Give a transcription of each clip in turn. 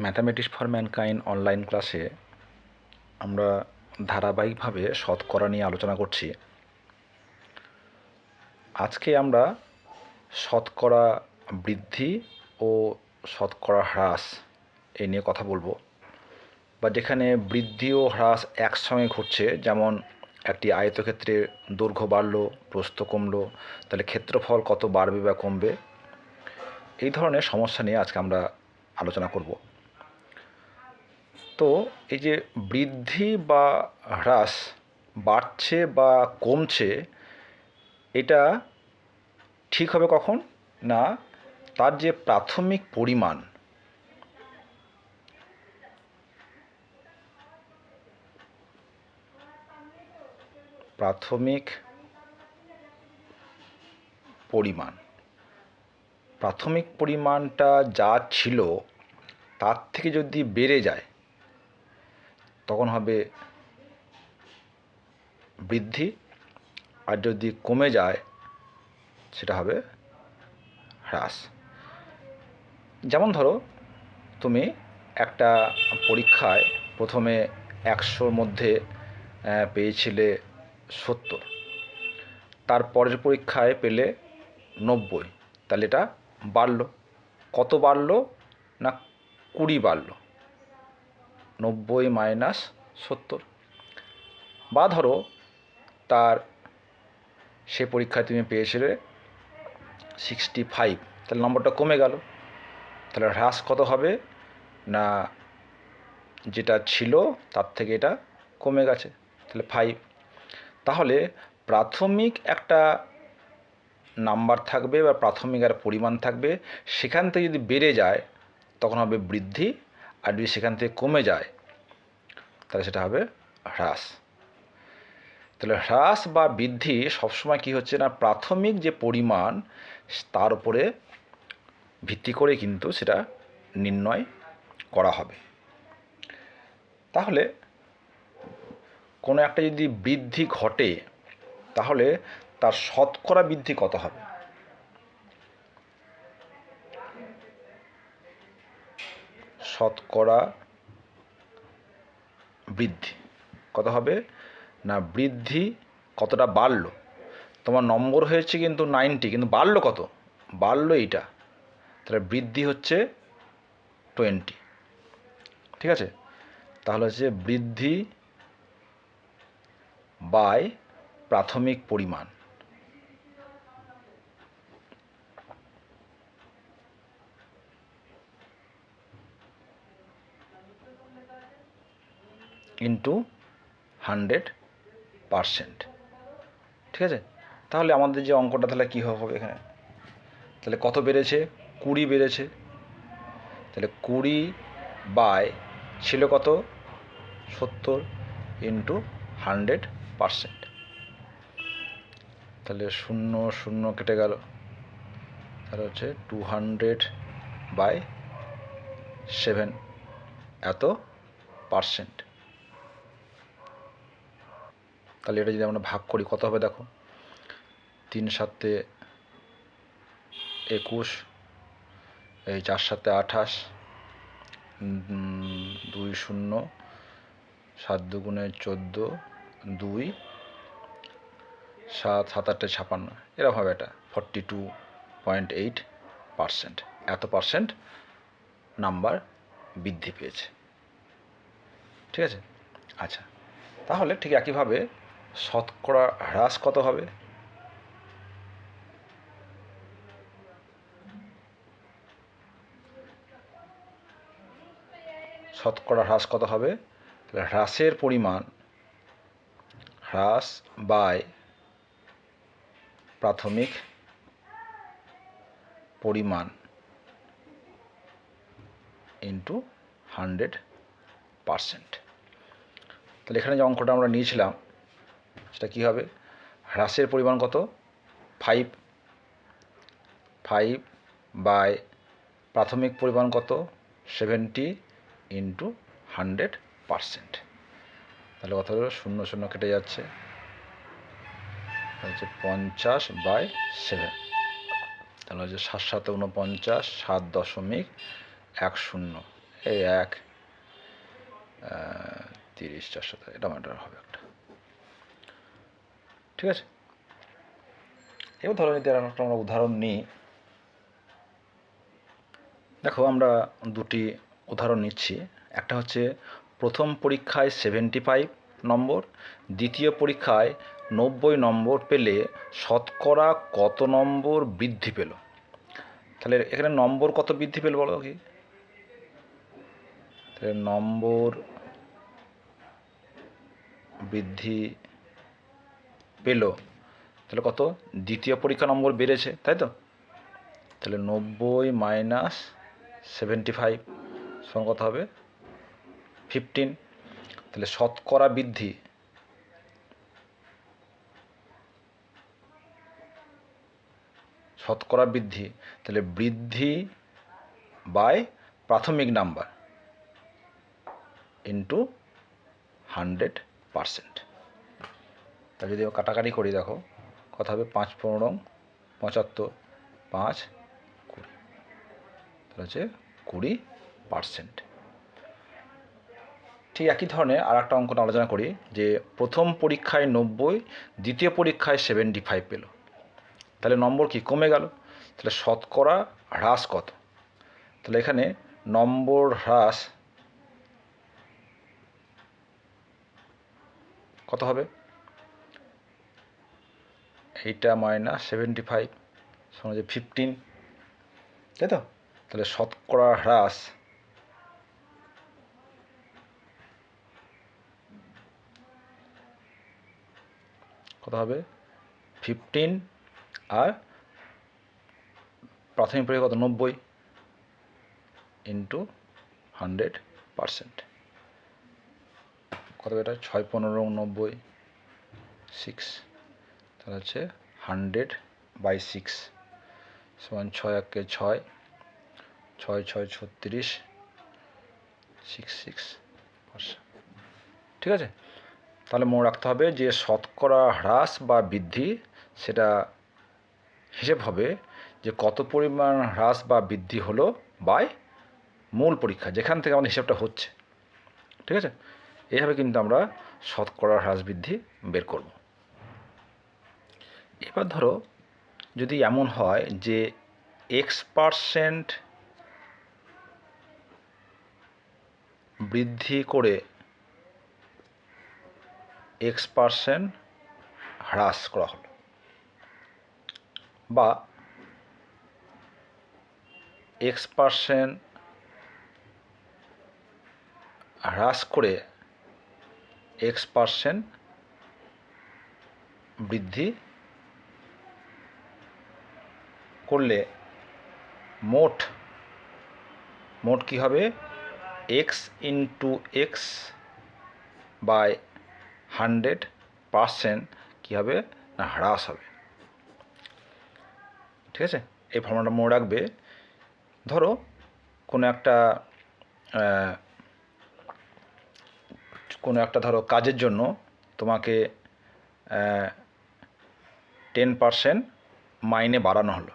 Mathematics for mankind online ক্লাসে আমরা ধারাবাহিকভাবে শতকরা নিয়ে আলোচনা করছি। আজকে আমরা শতকরা বৃদ্ধি ও শতকরা হ্রাস এই নিয়ে কথা বলব। বা যেখানে বৃদ্ধি ও হ্রাস একসঙ্গে ঘটছে, যেমন একটি আয়তক্ষেত্রের দৈর্ঘ্য বাড়লো, প্রস্থ কমলো, তাহলে ক্ষেত্রফল কত বাড়বে বা কমবে, এই ধরনের সমস্যা নিয়ে আজকে আমরা আলোচনা করব। তো এই যে বৃদ্ধি বা হ্রাস বাড়ছে বা কমছে, এটা ঠিক হবে কখন? না, তার যে প্রাথমিক পরিমাণ প্রাথমিক পরিমাণ, প্রাথমিক পরিমাণটা যা ছিল, তার থেকে যদি বেড়ে যায় তখন হবে বৃদ্ধি আর যদি কমে যায়, সেটা হবে হ্রাস। যেমন ধরো, তুমি একটা পরীক্ষায় প্রথমে একশোর মধ্যে পেয়েছিলে সত্তর। তার পরের পরীক্ষায় পেলে নব্বই। তাহলে এটা বাড়লো। কত বাড়লো না কুড়ি বাড়লো? নব্বই মাইনাস সত্তর। বা ধরো তার সে পরীক্ষায় তুমি পেয়েছিলে সিক্সটি ফাইভ তাহলে নম্বরটা কমে গেল। তাহলে হ্রাস কত হবে? না যেটা ছিল তার থেকে এটা কমে গেছে। তাহলে ফাইভ তাহলে প্রাথমিক একটা নাম্বার থাকবে বা প্রাথমিক আর পরিমাণ থাকবে, সেখান থেকে যদি বেড়ে যায়, তখন হবে বৃদ্ধি আর যদি সেখান থেকে কমে যায়, তাহলে সেটা হবে হ্রাস। তাহলে হ্রাস বা বৃদ্ধি সবসময় কি হচ্ছে না, প্রাথমিক যে পরিমাণ, তার উপরে ভিত্তি করে কিন্তু সেটা নির্ণয় করা হবে। তাহলে কোনো একটা যদি বৃদ্ধি ঘটে, তাহলে তার শতকরা বৃদ্ধি কত হবে? শতকরা বৃদ্ধি। কত হবে? না, বৃদ্ধি কতটা বাড়লো? তোমার নম্বর হয়েছে কিন্তু নাইনটি, কিন্তু বাড়লো কত? বাড়লো এইটা। তাহলে বৃদ্ধি হচ্ছে টোয়েন্টি। ঠিক আছে? তাহলে হচ্ছে বৃদ্ধি বাই প্রাথমিক পরিমাণ। ইন্টু হান্ড্রেড পারসেন্ট ঠিক আছে? তাহলে আমাদের যে অঙ্কটা তাহলে কী হবে এখানে? তাহলে কত বেড়েছে? কুড়ি বেড়েছে। তাহলে কুড়ি বাই ছিল কত? সত্তর ইন্টু হান্ড্রেড পারসেন্ট তাহলে শূন্য শূন্য কেটে গেল। তাহলে হচ্ছে টু হান্ড্রেড বাই সেভেন এত পারসেন্ট তাহলে এটা যদি আমরা ভাগ করি, কত হবে দেখো? তিন সাতে একুশ, এই চার সাতে আঠাশ দুই শূন্য, সাত দুগুণে চোদ্দ, দুই, সাত সাত আটটা ছাপান্ন, এরকম হবে এটা forty two point eight percent এত পারসেন্ট নাম্বার বৃদ্ধি পেয়েছে। ঠিক আছে? আচ্ছা তাহলে ঠিক একইভাবে শতকরা হ্রাস কত হবে? শতকরা হ্রাস কত হবে? হ্রাসের পরিমাণ হ্রাস বাই প্রাথমিক পরিমাণ ইন্টু হান্ড্রেড পারসেন্ট তাহলে এখানে যে অঙ্কটা আমরা নিয়েছিলাম সেটা কী হবে? হ্রাসের পরিমাণ কত? ফাইভ ফাইভ বাই প্রাথমিক পরিমাণ কত? সেভেন্টি ইন্টু হান্ড্রেড পারসেন্ট তাহলে কত হলো শূন্য শূন্য কেটে যাচ্ছে। হচ্ছে পঞ্চাশ বাই সেভেন তাহলে হচ্ছে সাত সাত উনপঞ্চাশ সাত দশমিক এক শূন্য। এই এক তিরিশ, চারশো, এটা ম্যাটার হবে। ঠিক আছে? এবার ধরো একটা আমরা উদাহরণ নিই। দেখো আমরা দুটি উদাহরণ নিচ্ছি। একটা হচ্ছে প্রথম পরীক্ষায় সেভেন্টি ফাইভ নম্বর, দ্বিতীয় পরীক্ষায় নব্বই নম্বর পেলে শতকরা কত নম্বর বৃদ্ধি পেল? তাহলে এখানে নম্বর কত বৃদ্ধি পেল বলো কি তাহলে নম্বর বৃদ্ধি পেল। তাহলে কত? দ্বিতীয় পরীক্ষা নম্বর বেড়েছে, তাই তো? তাহলে নব্বই মাইনাস সেভেন্টি ফাইভ, সমান কত হবে? ফিফটিন। তাহলে শতকরা বৃদ্ধি। শতকরা বৃদ্ধি। তাহলে বৃদ্ধি বাই প্রাথমিক নাম্বার ইন্টু হান্ড্রেড পারসেন্ট। তা যদি কাটাকাটি করি, দেখো। কথা হবে পাঁচ পনেরো পঁচাত্তর, পাঁচ কুড়ি। তাহলে হচ্ছে কুড়ি পার্সেন্ট। ঠিক একই ধরনের আর একটা অঙ্কটা আলোচনা করি, যে প্রথম পরীক্ষায় নব্বই, দ্বিতীয় পরীক্ষায় সেভেন্টি ফাইভ পেল। তাহলে নম্বর কি? কমে গেল। তাহলে শতকরা হ্রাস কত? তাহলে এখানে নম্বর হ্রাস কত হবে? এইটা মাইনাস সেভেন্টি ফাইভ, সমান যে ফিফটিন, তাই তো? তাহলে শতকরা হ্রাস কত হবে? ফিফটিন আর প্রাথমিক পরীক্ষা কত? নব্বই ইন্টু হান্ড্রেড পারসেন্ট কত এটা? ছয়, পনেরো, নব্বই সিক্স তাহলে হচ্ছে হান্ড্রেড বাই সিক্স সমান ছয় একে ছয় ছয় ছয়, ছত্রিশ সিক্স সিক্স ঠিক আছে? তাহলে মনে রাখতে হবে যে শতকরা হ্রাস বা বৃদ্ধি সেটা হিসেব হবে যে কত পরিমাণ হ্রাস বা বৃদ্ধি হলো বাই মূল পরীক্ষা, যেখান থেকে আমাদের হিসাবটা হচ্ছে। ঠিক আছে? এইভাবে কিন্তু আমরা শতকরা হ্রাস বৃদ্ধি বের করব। এবার ধরো, যদি এমন হয় যে এক্স পারসেন্ট বৃদ্ধি করে এক্স পারসেন্ট হ্রাস করা হলো, বা এক্স পারসেন্ট হ্রাস করে এক্স পারসেন্ট বৃদ্ধি করলে মোট মোট কী হবে? X into x by hundred percent কী হবে না হ্রাস হবে? ঠিক আছে? এই ফর্মুলাটা মনে রাখবে। ধরো কোনো একটা কোনো একটা ধরো কাজের জন্য তোমাকে টেন পারসেন্ট মাইনে বাড়ানো হলো।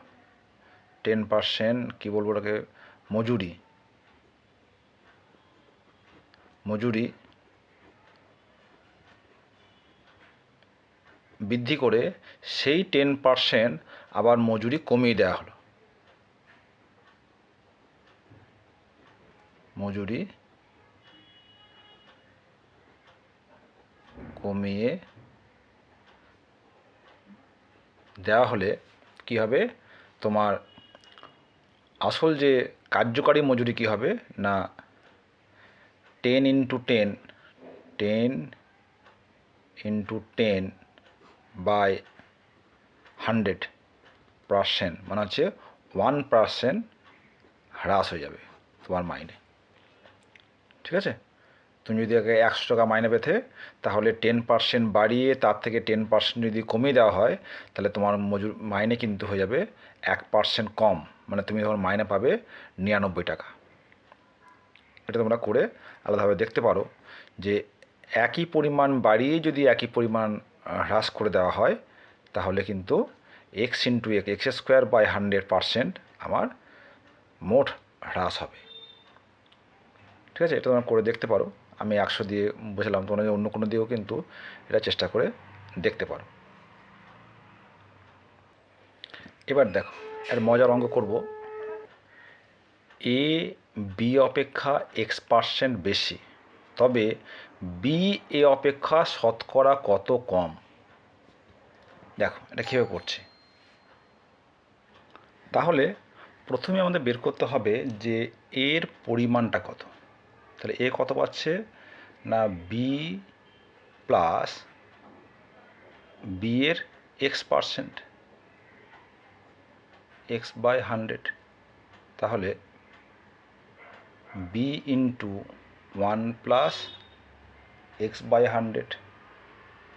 টেন পারসেন্ট কী বলব ওটাকে, মজুরি। মজুরি বৃদ্ধি করে সেই টেন পারসেন্ট আবার মজুরি কমিয়ে দেওয়া হলো। মজুরি কমিয়ে দেওয়া হলে কি হবে? তোমার আসল যে কার্যকারী মজুরি কি হবে? না ten into ten ten into ten by hundred percent মানে হচ্ছে ওয়ান পার্সেন্ট হ্রাস হয়ে যাবে তোমার মাইনে। ঠিক আছে? তুমি যদি আগে একশো টাকা মাইনে পেতে, তাহলে টেন পার্সেন্ট বাড়িয়ে তার থেকে টেন পার্সেন্ট যদি কমিয়ে দেওয়া হয়, তাহলে তোমার মজুর, মাইনে কিন্তু হয়ে যাবে এক পার্সেন্ট কম। মানে তুমি তখন মাইনে পাবে নিরানব্বই টাকা। এটা তোমরা করে আলাদাভাবে দেখতে পারো যে একই পরিমাণ বাড়িয়ে যদি একই পরিমাণ হ্রাস করে দেওয়া হয়, তাহলে কিন্তু x into x x square by hundred percent আমার মোট হ্রাস হবে। ঠিক আছে? এটা তোমরা করে দেখতে পারো। আমি একশো দিয়ে বুঝলাম, তোমরা অন্য কোনো দিয়েও কিন্তু এটা চেষ্টা করে দেখতে পারো। এবার দেখো এর মজার অঙ্ক করব। এ বি অপেক্ষা এক্স পার্সেন্ট বেশি। তবে বি এ অপেক্ষা শতকরা কত কম? দেখো, এটা কীভাবে করছে? তাহলে প্রথমে আমাদের বের করতে হবে যে এর পরিমাণটা কত। তাহলে এ কত পাচ্ছে? না বি প্লাস বি এর x percent x by hundred তাহলে B into one plus x by hundred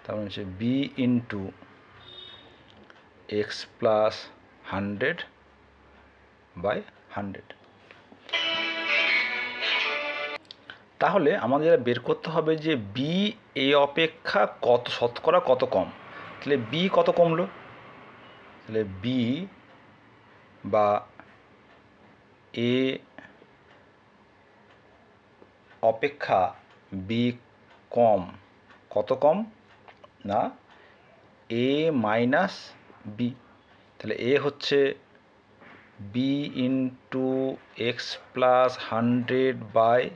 তার মানে হচ্ছে B into x plus hundred by hundred তাহলে আমাদের বের করতে হবে যে বি এ অপেক্ষা কত, শতকরা কত কম? তাহলে বি কত কমলো? তাহলে বি বা এ অপেক্ষা বি কম। কত কম? না এ মাইনাস বি তাহলে এ হচ্ছে B into x plus hundred by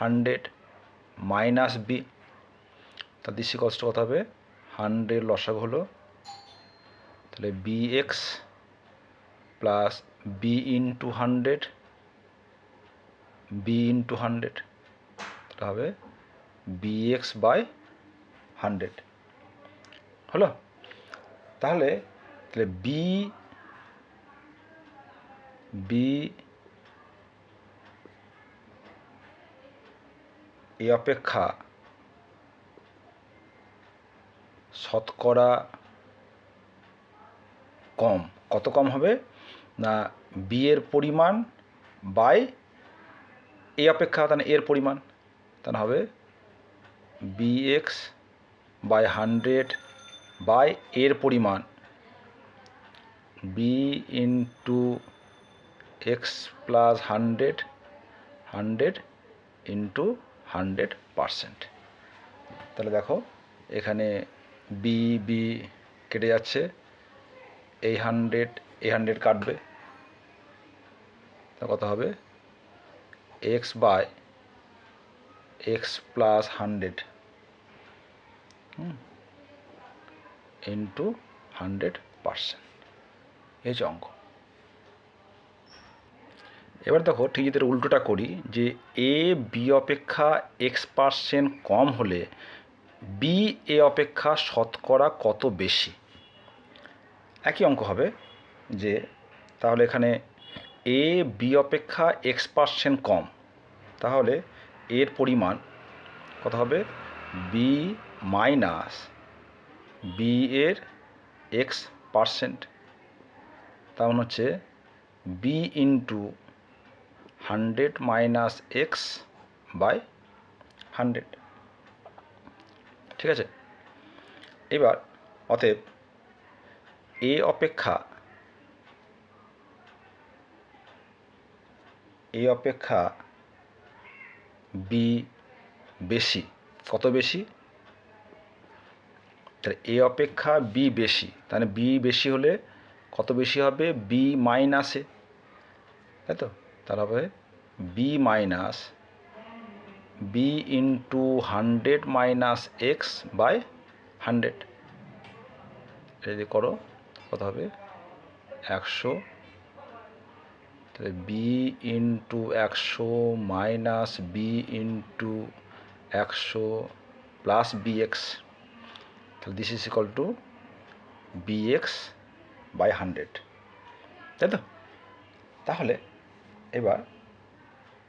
hundred minus B তা দিশি কষ্ট কত হবে? হান্ড্রেড লসাগ হলো। তাহলে B x plus B into hundred B into hundred তাহলে হবে বি এক্স বাই হান্ড্রেড হলো? তাহলে তাহলে বি বি এ অপেক্ষা শতকরা কম। কত কম হবে? না বি এর পরিমাণ বাই এ অপেক্ষা, তাহলে এর পরিমাণ, তাহলে হবে B x by hundred by এর পরিমাণ B into x plus hundred hundred into hundred percent তাহলে দেখো, এখানে বি বি কেটে যাচ্ছে এই হান্ড্রেড এই হান্ড্রেড কাটবে। তা কত হবে? X by x plus hundred into hundred percent এই যে অঙ্ক। এবার দেখো ঠিক যদি উল্টোটা করি, যে এ বি অপেক্ষা এক্স পার্সেন্ট কম হলে বি এ অপেক্ষা শতকরা কত বেশি? একই অঙ্ক হবে, যে তাহলে এখানে এ বি অপেক্ষা এক্স পার্সেন্ট কম, তাহলে এর পরিমাণ কত হবে? বি মাইনাস বি এর এক্স পার্সেন্ট তার মানে হচ্ছে B into hundred minus x by hundred ঠিক আছে? এবার, অতএব এ অপেক্ষা এ অপেক্ষা বি বেশি। কত বেশি? তাহলে এ অপেক্ষা বি বেশি। তাহলে বি বেশি হলে কত বেশি হবে? বি মাইনাসে তাই তো? তাহলে হবে B minus B into hundred minus x by hundred. যদি করো, কত হবে? একশো তাহলে বি ইন্টু একশো মাইনাস বি ইন্টু একশো প্লাস বি এক্স তাহলে this is equal to B x by hundred তাই তো? তাহলে এবার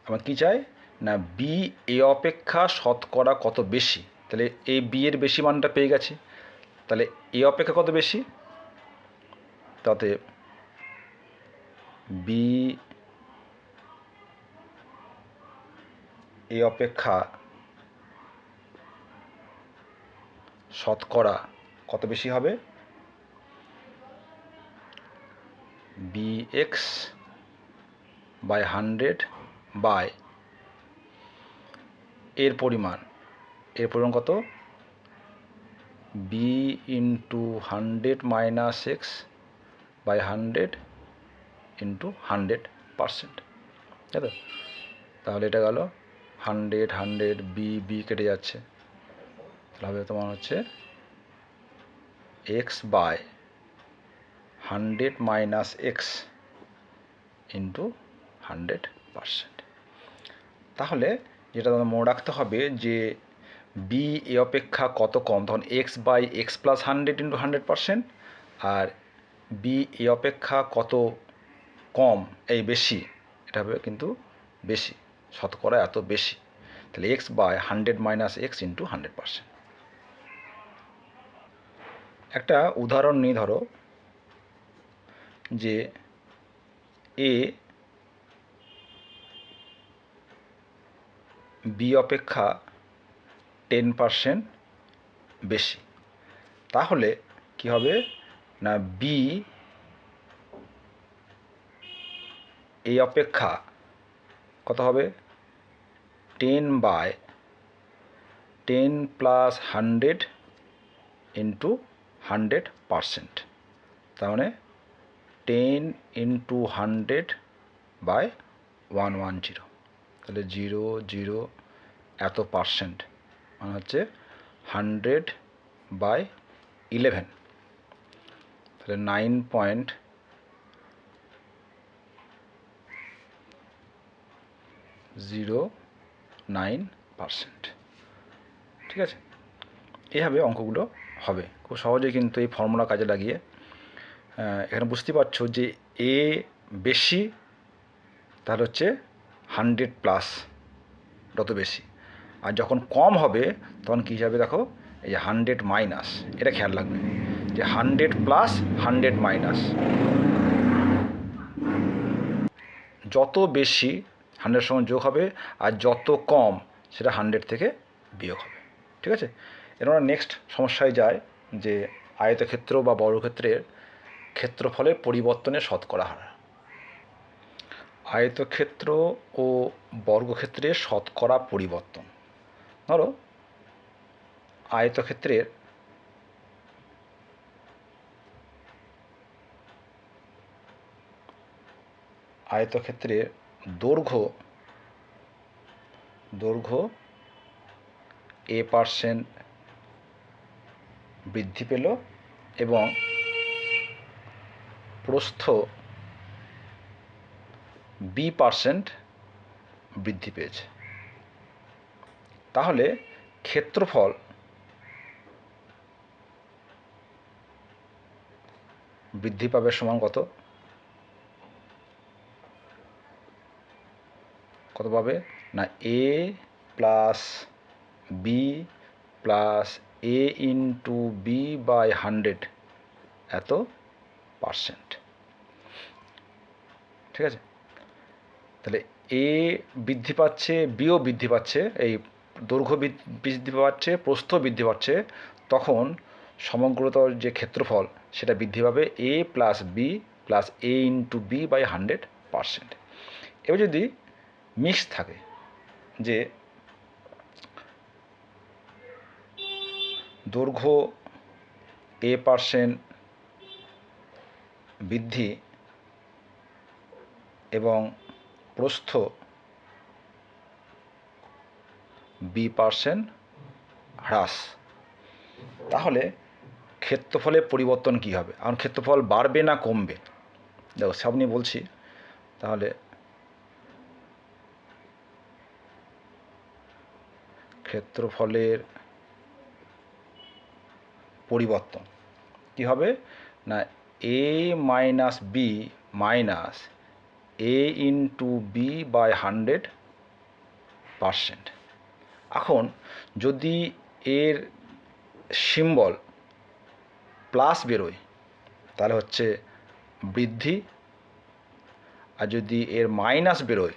আমার কী চাই? না বি এ অপেক্ষা শতকরা কত বেশি? তাহলে এ বি এর বেশি মানটা পেয়ে গেছি। তাহলে এ অপেক্ষা কত বেশি? তাতে বি এ অপেক্ষা শতকরা কত বেশি হবে? B x by hundred by এর পরিমাণ। এর পরিমাণ কত? B into hundred minus x by hundred into hundred percent তাই তো? তাহলে এটা গেল হান্ড্রেড হান্ড্রেড বি বি কেটে যাচ্ছে। তাহলে হবে তোমার হচ্ছে x by hundred minus x into hundred percent তাহলে যেটা তোমাদের মনে রাখতে হবে যে বি এ অপেক্ষা কত কম? তখন x by x plus hundred into hundred percent R B A অপেক্ষা কত কম, এই বেশি, এটা হবে কিন্তু বেশি, শতকরা এত বেশি। তাহলে x by hundred minus x into hundred percent একটা উদাহরণ নিয়ে ধরো যে এ বি অপেক্ষা টেন পারসেন্ট বেশি। তাহলে কি হবে? না বি এই অপেক্ষা কত হবে? Ten by ten plus hundred into hundred percent. তার মানে ten into hundred by one one zero. তাহলে জিরো জিরো, এত পার্সেন্ট মানে হচ্ছে হান্ড্রেড বাই ইলেভেন। তাহলে nine point zero nine percent ঠিক আছে? এইভাবে অঙ্কগুলো হবে। খুব সহজে কিন্তু এই ফর্মুলা কাজে লাগিয়ে এখানে বুঝতে পারছ যে এ বেশি, তাহলে হচ্ছে হান্ড্রেড প্লাস যত বেশি। আর যখন কম হবে, তখন কী হিসাবে দেখো, এই যে হান্ড্রেড মাইনাস, এটা খেয়াল রাখবে যে হান্ড্রেড প্লাস হান্ড্রেড মাইনাস। যত বেশি হান্ড্রেড সমান যোগ হবে, আর যত কম সেটা হান্ড্রেড থেকে বিয়োগ হবে। ঠিক আছে? এর আমরা নেক্সট সমস্যায় যায় যে আয়তক্ষেত্র বা বর্গক্ষেত্রের ক্ষেত্রফলের পরিবর্তনের শতকরা হার। আয়তক্ষেত্র ও বর্গক্ষেত্রের শতকরা পরিবর্তন। ধরো, আয়তক্ষেত্রের আয়তক্ষেত্রের দৈর্ঘ্য দৈর্ঘ্য এ পার্সেন্ট বৃদ্ধি পেল এবং প্রস্থ বি পার্সেন্ট বৃদ্ধি পেয়েছে। তাহলে ক্ষেত্রফল বৃদ্ধি পাবে সমান কত? কত পাবে? না A plus B plus A into B by hundred এত পার্সেন্ট ঠিক আছে? তাহলে এ বৃদ্ধি পাচ্ছে বিও বৃদ্ধি পাচ্ছে, এই দৈর্ঘ্য বৃদ্ধি পাচ্ছে, প্রস্থ বৃদ্ধি পাচ্ছে, তখন সমগ্রতর যে ক্ষেত্রফল সেটা বৃদ্ধি পাবে A plus B plus A into B by hundred percent এবার যদি মিক্স থাকে যে দৈর্ঘ্য এ পার্সেন্ট বৃদ্ধি এবং প্রস্থ বি পার্সেন্ট হ্রাস। তাহলে ক্ষেত্রফলের পরিবর্তন কী হবে? এখন ক্ষেত্রফল বাড়বে না কমবে? দেখো সব নিয়ে বলছি। তাহলে ক্ষেত্রফলের পরিবর্তন। কি হবে? না A minus B minus A into B by hundred percent এখন, যদি এর সিম্বল প্লাস বেরোয়, তাহলে হচ্ছে বৃদ্ধি। আর যদি এর মাইনাস বেরোয়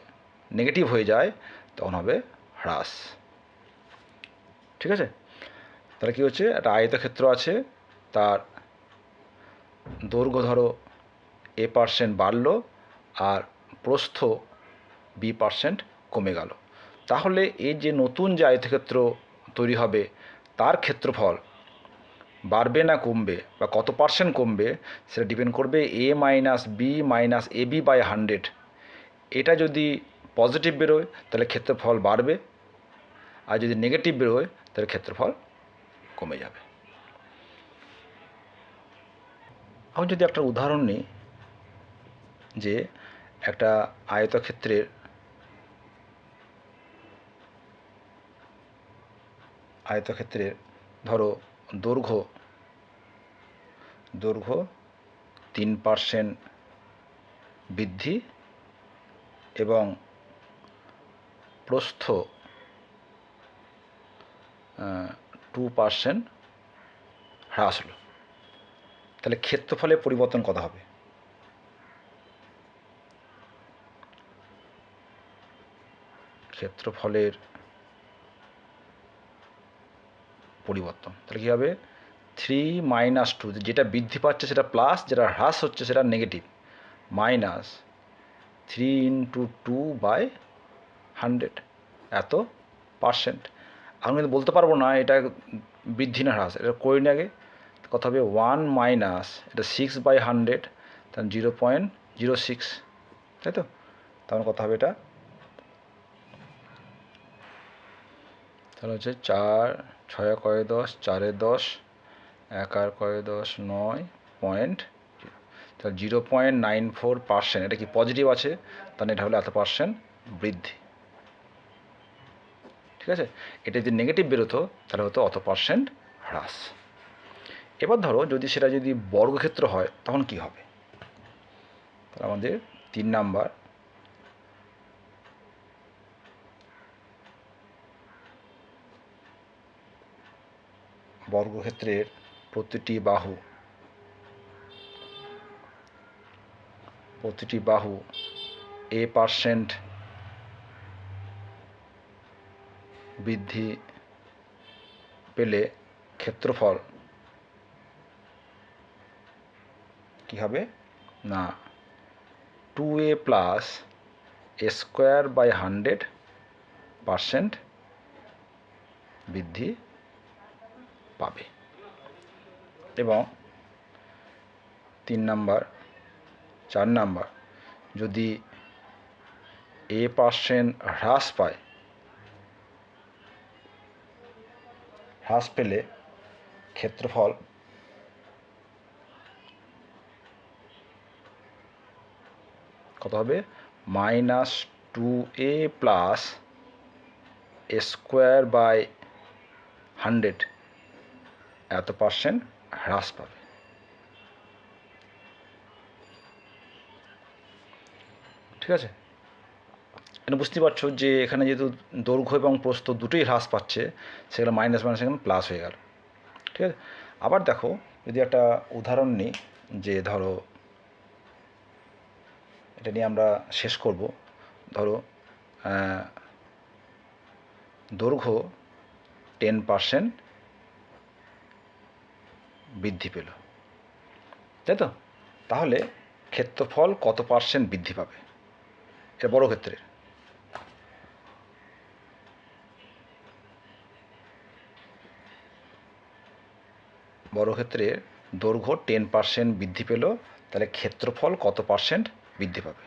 নেগেটিভ হয়ে যায়, তখন হবে হ্রাস। ঠিক আছে? তাহলে কী হচ্ছে? একটা আয়তক্ষেত্র আছে, তার দৈর্ঘ্য ধরো এ পার্সেন্ট বাড়লো আর প্রস্থ বি পার্সেন্ট কমে গেল। তাহলে এই যে নতুন যে আয়তক্ষেত্র তৈরি হবে, তার ক্ষেত্রফল বাড়বে না কমবে বা কত পার্সেন্ট কমবে সেটা ডিপেন্ড করবে A minus B minus A B by hundred এটা যদি পজিটিভ বেরোয়, তাহলে ক্ষেত্রফল বাড়বে। আর যদি নেগেটিভ বেরোয় তাহলে ক্ষেত্রফল কমে যাবে। আমি যদি একটা উদাহরণ নিই যে একটা আয়তক্ষেত্রের আয়তক্ষেত্রের ধরো দৈর্ঘ্য দৈর্ঘ্য তিন পার্সেন্ট বৃদ্ধি এবং প্রস্থ টু পার্সেন্ট হ্রাস হলো। তাহলে ক্ষেত্রফলের পরিবর্তন কত হবে? ক্ষেত্রফলের পরিবর্তন। তাহলে কী হবে? থ্রি মাইনাস টু যেটা বৃদ্ধি পাচ্ছে সেটা প্লাস যেটা হ্রাস হচ্ছে সেটা negative minus three into two by hundred এত পার্সেন্ট আমি কিন্তু বলতে পারব না, এটা বৃদ্ধি না হ্রাস, এটা করে আগে। কথা হবে ওয়ান মাইনাস এটা সিক্স বাই হান্ড্রেড তাহলে জিরো পয়েন্ট জিরো সিক্স তাই তো? তাহলে কথা হবে এটা, তাহলে হচ্ছে চার, ছয় কয় দশ, চারে দশ, এক আর কয় দশ, নয় পয়েন্ট তাহলে zero point nine four percent এটা কি পজিটিভ আছে? তাহলে এটা হলো এত পার্সেন্ট বৃদ্ধি। ঠিক আছে? এটা যদি নেগেটিভ বেরোতো, তাহলে হতো অত পার্সেন্ট হ্রাস। এবার ধরো, যদি সেটা যদি বর্গক্ষেত্র হয়, তখন কি হবে? তাহলে আমাদের তিন নাম্বার বর্গক্ষেত্রের প্রতিটি বাহু প্রতিটি বাহু এ পার্সেন্ট বৃদ্ধি পেলে ক্ষেত্রফল কী হবে? না। Two A plus square by hundred percent বৃদ্ধি পাবে। এবং তিন নাম্বার, চার নাম্বার, যদি এ পার্সেন্ট হ্রাস পায় হ্রাস পেলে ক্ষেত্রফল কত হবে? Minus two A plus square by hundred. এত পার্সেন্ট হ্রাস পাবে। ঠিক আছে? এখানে বুঝতে পারছ যে এখানে যেহেতু দৈর্ঘ্য এবং প্রস্থ দুটোই হ্রাস পাচ্ছে সেখানে মাইনাস মাইনাস এখানে প্লাস হয়ে গেল। ঠিক আছে? আবার দেখো, যদি একটা উদাহরণ নিই, যে ধরো, এটা নিয়ে আমরা শেষ করব। ধরো দৈর্ঘ্য টেন পার্সেন্ট বৃদ্ধি পেল। তাই তো? তাহলে ক্ষেত্রফল কত পার্সেন্ট বৃদ্ধি পাবে? এটা বড় ক্ষেত্রে বড় ক্ষেত্রে দৈর্ঘ্য টেন পার্সেন্ট বৃদ্ধি পেল, তাহলে ক্ষেত্রফল কত পার্সেন্ট বৃদ্ধি পাবে?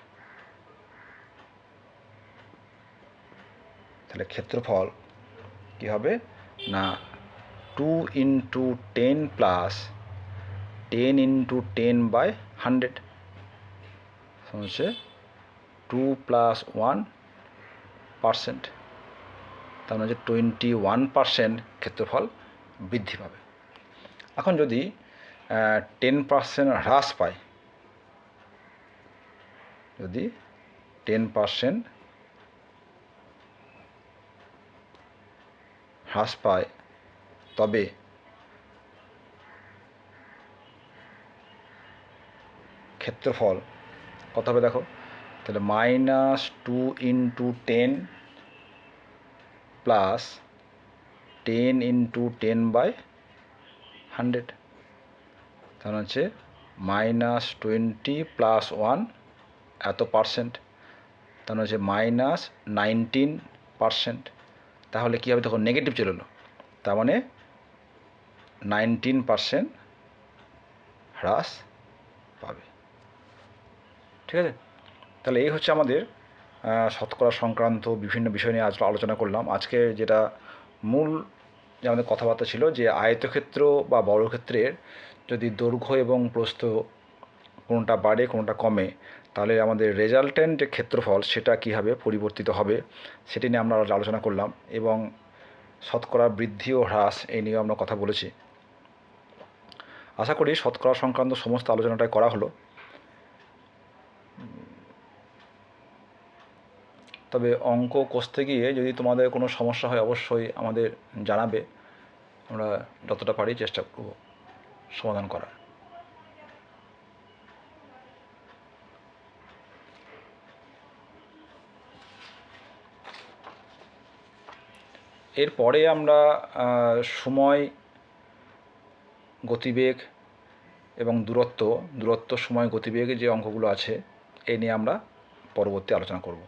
তাহলে ক্ষেত্রফল কী হবে? না two into ten plus ten into ten by hundred হচ্ছে টু প্লাস ওয়ান পার্সেন্ট তার মানে টোয়েন্টি ওয়ান পার্সেন্ট ক্ষেত্রফল বৃদ্ধি পাবে। এখন যদি টেন পার্সেন্ট হ্রাস পায়, যদি টেন পার্সেন্ট হ্রাস পায়, তবে ক্ষেত্রফল কত হবে দেখো? তাহলে minus two into ten plus ten into ten by hundred. তাহলে হচ্ছে মাইনাস টোয়েন্টি প্লাস ওয়ান এত পার্সেন্ট তাহলে হচ্ছে মাইনাস নাইনটিন পার্সেন্ট তাহলে কী হবে? তখন নেগেটিভ চলে এলো। তার মানে নাইনটিন পার্সেন্ট হ্রাস পাবে। ঠিক আছে? তাহলে এই হচ্ছে আমাদের শতকরা সংক্রান্ত বিভিন্ন বিষয় নিয়ে আজ আলোচনা করলাম। আজকে যেটা মূল যে আমাদের কথাবার্তা ছিল যে আয়তক্ষেত্র বা বর্গক্ষেত্রের যদি দৈর্ঘ্য এবং প্রস্থ কোনটা বাড়ে, কোনটা কমে, তাহলে আমাদের রেজাল্টেন্ট যে ক্ষেত্রফল সেটা কীভাবে পরিবর্তিত হবে সেটি নিয়ে আমরা আলোচনা করলাম এবং শতকরা বৃদ্ধি ও হ্রাস এই নিয়ে আমরা কথা বলেছি। আশা করি শতকরা সংক্রান্ত সমস্ত আলোচনাটাই করা হলো। তবে অঙ্ক কষতে গিয়ে যদি তোমাদের কোনো সমস্যা হয়, অবশ্যই আমাদের জানাবে। আমরা যতটা পারি চেষ্টা করব সমাধান করার। এরপরে আমরা সময়, গতিবেগ এবং দূরত্ব দূরত্ব, সময়, গতিবেগ যে অঙ্কগুলো আছে এই নিয়ে আমরা পরবর্তী আলোচনা করব।